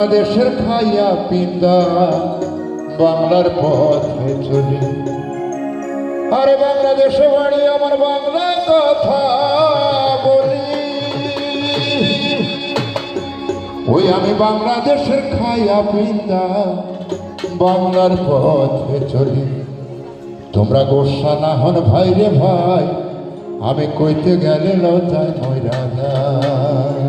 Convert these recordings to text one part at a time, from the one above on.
দেশের খাইয়া পিন্দা, বাংলার পথে চলি। আরে বাংলাদেশে বাড়ি, আমার বাংলা কথা বলি। ওই আমি বাংলাদেশের খাইয়া পিন্দা, বাংলার পথে চলি। তোমরা গোসা না হন ভাই রে ভাই, আমি কইতে গেলে লতায় ময়রা যায়।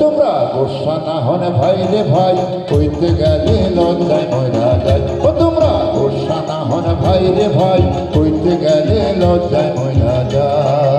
তোমরা গোসা না হন ভাই রে ভাই কইতে গেলে লজ্জায় ময়রা যায়। ও তোমরা গোসা না হন ভাই রে ভাই কইতে গেলে লজ্জায় ময়রা যায়।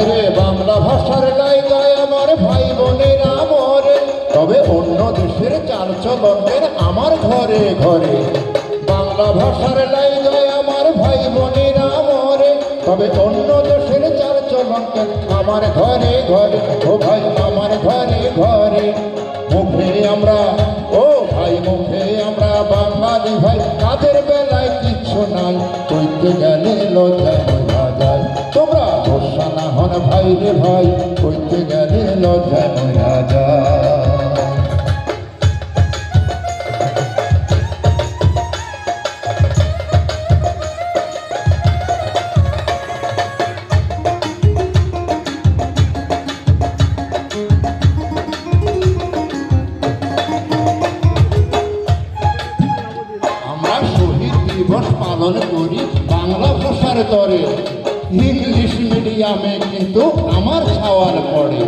ভাইরে বাংলা ভাষার লাইগায় আমার ভাই বোনের আমরে তবে অন্য দেশের চাল চলনের আমার ঘরে ঘরে। বাংলা ভাষার লাইগায় আমার ভাই বোনের আমরে তবে অন্য দেশের চাল চলনের আমার ঘরে ঘরে। ও ভাই আমার ঘরে ঘরে। ভাই রে করতে গেলে লজ্জা রাজা। ইংলিশ মিডিয়ামে কিন্তু আমার ছাওয়ার পড়ে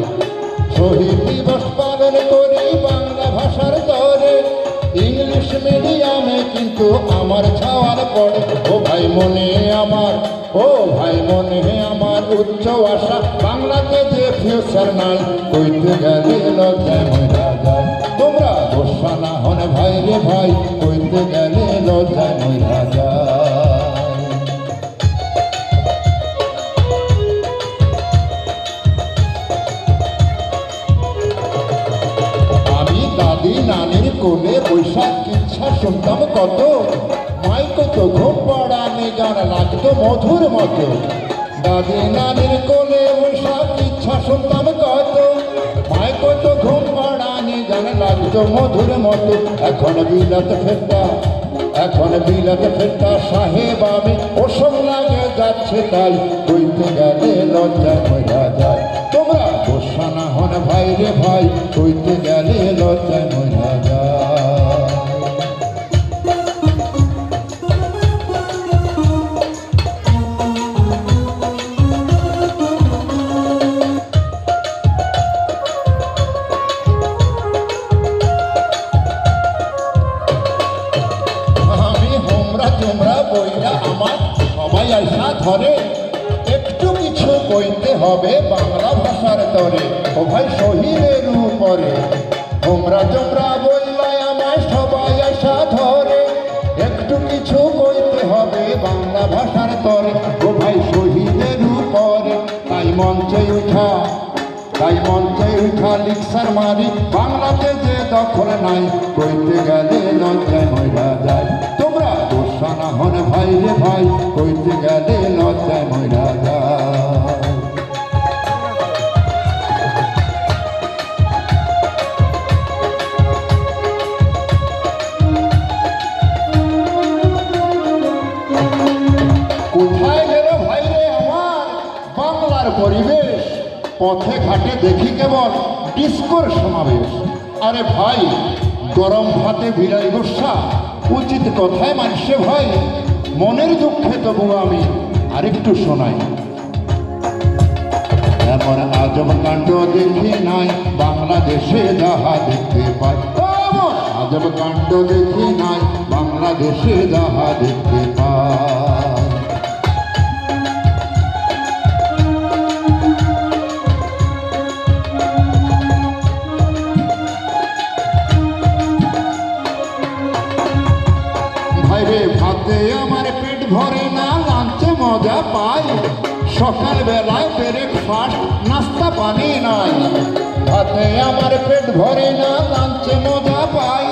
শহীদ দিবস পালন করি বাংলা ভাষার তরে ইংলিশ মিডিয়ামে কিন্তু আমার ছাওয়ার পড়ে ও ভাই মনে আমার, ও ভাই মনে আমার উচ্চ আশা, বাংলাতে যে ফিউচার নাই, কইতে গেলে লজ্জায় মজা যায় তোমরা গোসা না হন ভাই রে ভাই, কইতে গেলে ঘুম পাড়ানি গান লাগতো মধুর মতো। দাদি নানির কোলে বৈশাখ ইচ্ছা শুনতাম কত। মাই কত ঘুম পাড়ানি লাগতো মধুর মতো। এখন বিলাত ফেরতা এখন বিলাত ফেরতা সাহেব আমি। ওসব লাগে যাচ্ছে তাই কইতে গেলে লজ্জা মজা যায়। তোমরা গোসা না হন ভাই রে ভাই, কইতে গেলে লজ্জায় মজা ধরে একটু কিছু কইতে হবে বাংলা ভাষার তরে। ও ভাই শহীদের উপরে তোমরা বললাই আমার সবাই আশা ধরে। একটু কিছু কইতে হবে বাংলা ভাষার তরে। ও ভাই শহীদের উপরে। তাই মঞ্চে উঠা, তাই মঞ্চে উঠা লিকসার মারি। বাংলাতে যে দখল নাই, কইতে গেলে লজ্জায় ময়রা যায়। তোমরা দোষা না হন, ভাই রে ভাই, কইতে গেলে লজ্জায় ময়রা যায়। পরিবেশ। পথে ঘাটে দেখি কেবল ডিস্কোর সমাবেশ। আরে ভাই, গরম ভাতে ভিড়াই গোসা উচিত কথায় মানুষে ভাই মনের দুঃখে তবু আমি আরেকটু শোনাই। এমন আজব কাণ্ড দেখি নাই, বাংলাদেশে যাহা দেখতে পাই। আজব কাণ্ড দেখি নাই, বাংলাদেশে যাহা দেখতে পাই। আমার পেট ভরে না, লাঞ্চে মজা পাই। সকাল বেলায় ব্রেকফাস্ট নাস্তা পানি নাই। ভাতে আমার পেট ভরে না, লাঞ্চে মজা পাই।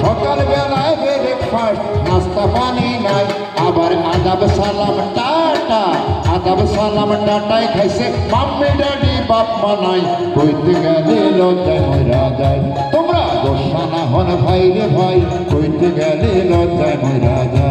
সকাল বেলায় ব্রেকফাস্ট নাস্তা পানি নাই। আবার আদাব সালাম টাটা, আদাব সালাম টাটাই খাইছে মাম্মি ডাডি বাপ মা নাই। কইতে গেলে লজ্জায় মরা যায়। তোমরা গোসা না হন ভাই রে ভাই কইতে গেলে লজ্জায় মরা যায়।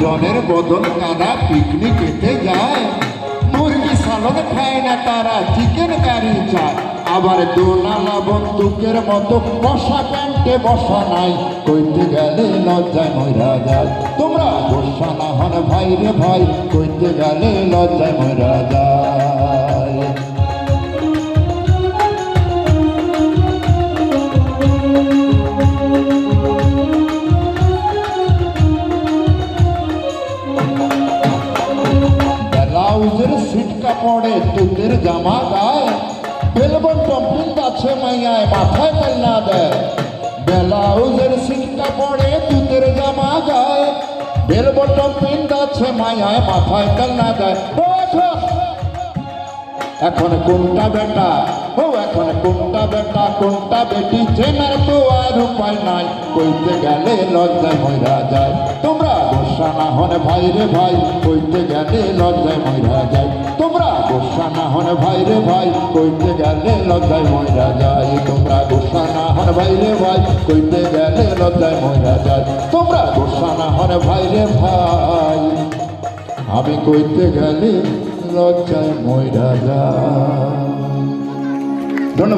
বনভোজনের বদল কাদা পিকনিক খেতে যায়? মুরগি সালন খায় না তারা চিকেন কারি চায়। আবার দোনালা বন্দুকের মতো বসা প্যান্টে বসা নাই। কইতে গেলে লজ্জায় মরা যায়। তোমরা বসা না হন ভাই রে ভাই, কইতে গেলে লজ্জায় মরা যায়। কাপড়ে তুতের জামা গায়ে, বেলবন টম্পিং আছে মাইয়ায় মাথায় তেল না দেয়। ব্লাউজের সিট কাপড়ে তুতের জামা গায়ে, বেলবন টম্পিং আছে মাইয়ায় মাথায় তেল না দেয় এখন কোনটা বেটা? ও, এখন কোনটা বেটা? কোনটা বেটি? চেনার তো আর উপায় নাই। কইতে গেলে লজ্জায় ময়রা যায়। তোমরা গোসা না হন ভাই রে ভাই, কইতে গেলে লজ্জায় ময়রা যায়। তোমরা গোসা না হন ভাই রে ভাই, কইতে গেলে লজ্জায় ময়রা যায়। তোমরা গোসা না হন ভাই রে ভাই, কইতে গেলে লজ্জায় ময়রা যায়। তোমরা গোসা না হন ভাই রে ভাই, আমি কইতে গেলে লজ্জায় ময়রা যায়। ধন্যবাদ।